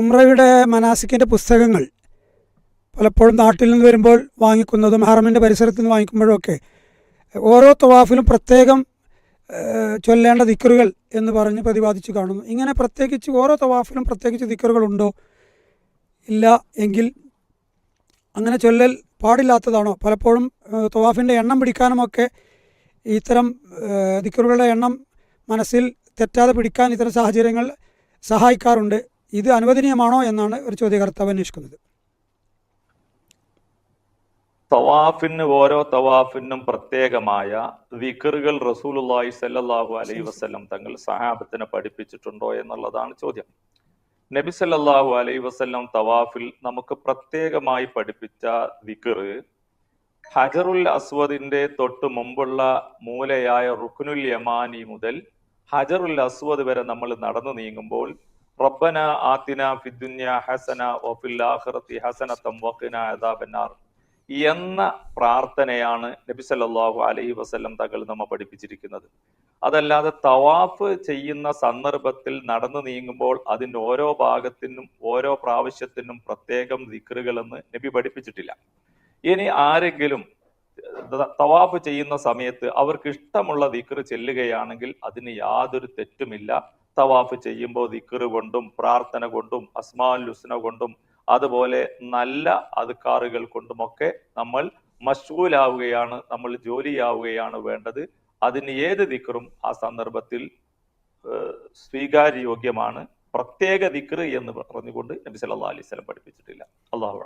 ഉംറയുടെ മനാസിക്കിന്റെ പുസ്തകങ്ങൾ പലപ്പോഴും നാട്ടിൽ നിന്ന് വരുമ്പോൾ വാങ്ങിക്കുന്നതും ഹറമിന്റെ പരിസരത്ത് നിന്ന് വാങ്ങിക്കുമ്പോഴൊക്കെ ഓരോ തവാഫിലും പ്രത്യേകം ചൊല്ലേണ്ട ദിക്കറുകൾ എന്ന് പറഞ്ഞ് പ്രതിപാദിച്ചു കാണുന്നു. ഇങ്ങനെ പ്രത്യേകിച്ച് ഓരോ തവാഫിലും പ്രത്യേകിച്ച് ദിക്കറുകളുണ്ടോ ഇല്ല എങ്കിൽ അങ്ങനെ ചൊല്ലൽ പാടില്ലാത്തതാണോ? പലപ്പോഴും തവാഫിന്റെ എണ്ണം പിടിക്കാനുമൊക്കെ ഇത്തരം ദിക്കറുകളുടെ എണ്ണം മനസ്സിൽ തെറ്റാതെ പിടിക്കാൻ ഇത്തരം സാഹചര്യങ്ങൾ സഹായിക്കാറുണ്ട്. ഇത് അനുവദനീയമാണോ എന്നാണ് ഒരു ചോദ്യകർത്താവ് അന്വേഷിക്കുന്നത്. തവാഫിന് ഓരോ തവാഫിനും പ്രത്യേകമായ വിക്കറുകൾ റസൂലുള്ളാഹി സല്ലാഹു അലൈഹി വസ്ലം തങ്ങൾ സഹാബത്തിനെ പഠിപ്പിച്ചിട്ടുണ്ടോ എന്നുള്ളതാണ് ചോദ്യം. നബി സല്ലാഹു അലൈഹി വസല്ലം തവാഫിൽ നമുക്ക് പ്രത്യേകമായി പഠിപ്പിച്ച വിക്കറ് ഹജറുൽ അസ്വദിന്റെ തൊട്ട് മുമ്പുള്ള മൂലയായ റുക്നുൽ യമാനി മുതൽ ഹജറുൽ അസ്വദ് വരെ നമ്മൾ നടന്നു നീങ്ങുമ്പോൾ റബ്ബന ആത്തിന ഫിദ്ദുന്യ ഹസന വഫിൽ ആഖിറതി ഹസനതം വഖിന അദാബന്നാർ. എന്ന പ്രാർത്ഥനയാണ് നബി സല്ലല്ലാഹു അലൈഹി വസല്ലം തങ്ങൾ നമ്മെ പഠിപ്പിച്ചിരിക്കുന്നത്. അതല്ലാതെ തവാഫ് ചെയ്യുന്ന സന്ദർഭത്തിൽ നടന്നു നീങ്ങുമ്പോൾ അതിന്റെ ഓരോ ഭാഗത്തിനും ഓരോ പ്രാവശ്യത്തിനും പ്രത്യേകം ദിക്റുകളെന്ന് നബി പഠിപ്പിച്ചിട്ടില്ല. ഇനി ആരെങ്കിലും തവാഫ് ചെയ്യുന്ന സമയത്ത് അവർക്ക് ഇഷ്ടമുള്ള ദിക്റ് ചെല്ലുകയാണെങ്കിൽ അതിന് യാതൊരു തെറ്റുമില്ല. തവാഫ് ചെയ്യുമ്പോൾ ദിക്കറ് കൊണ്ടും പ്രാർത്ഥന കൊണ്ടും അസ്മാൽ ലുസ്ന കൊണ്ടും അതുപോലെ നല്ല അതുക്കാറുകൾ കൊണ്ടുമൊക്കെ നമ്മൾ മഷൂലാവുകയാണ് നമ്മൾ ജോലിയാവുകയാണ് വേണ്ടത്. അതിന് ഏത് ദിക്കറും ആ സന്ദർഭത്തിൽ സ്വീകാര്യോഗ്യമാണ് പ്രത്യേക ദിക്റ് എന്ന് പറഞ്ഞുകൊണ്ട് നബി സല്ലല്ലാഹു അലൈഹി വസല്ലം പഠിപ്പിച്ചിട്ടില്ല. അള്ളാഹു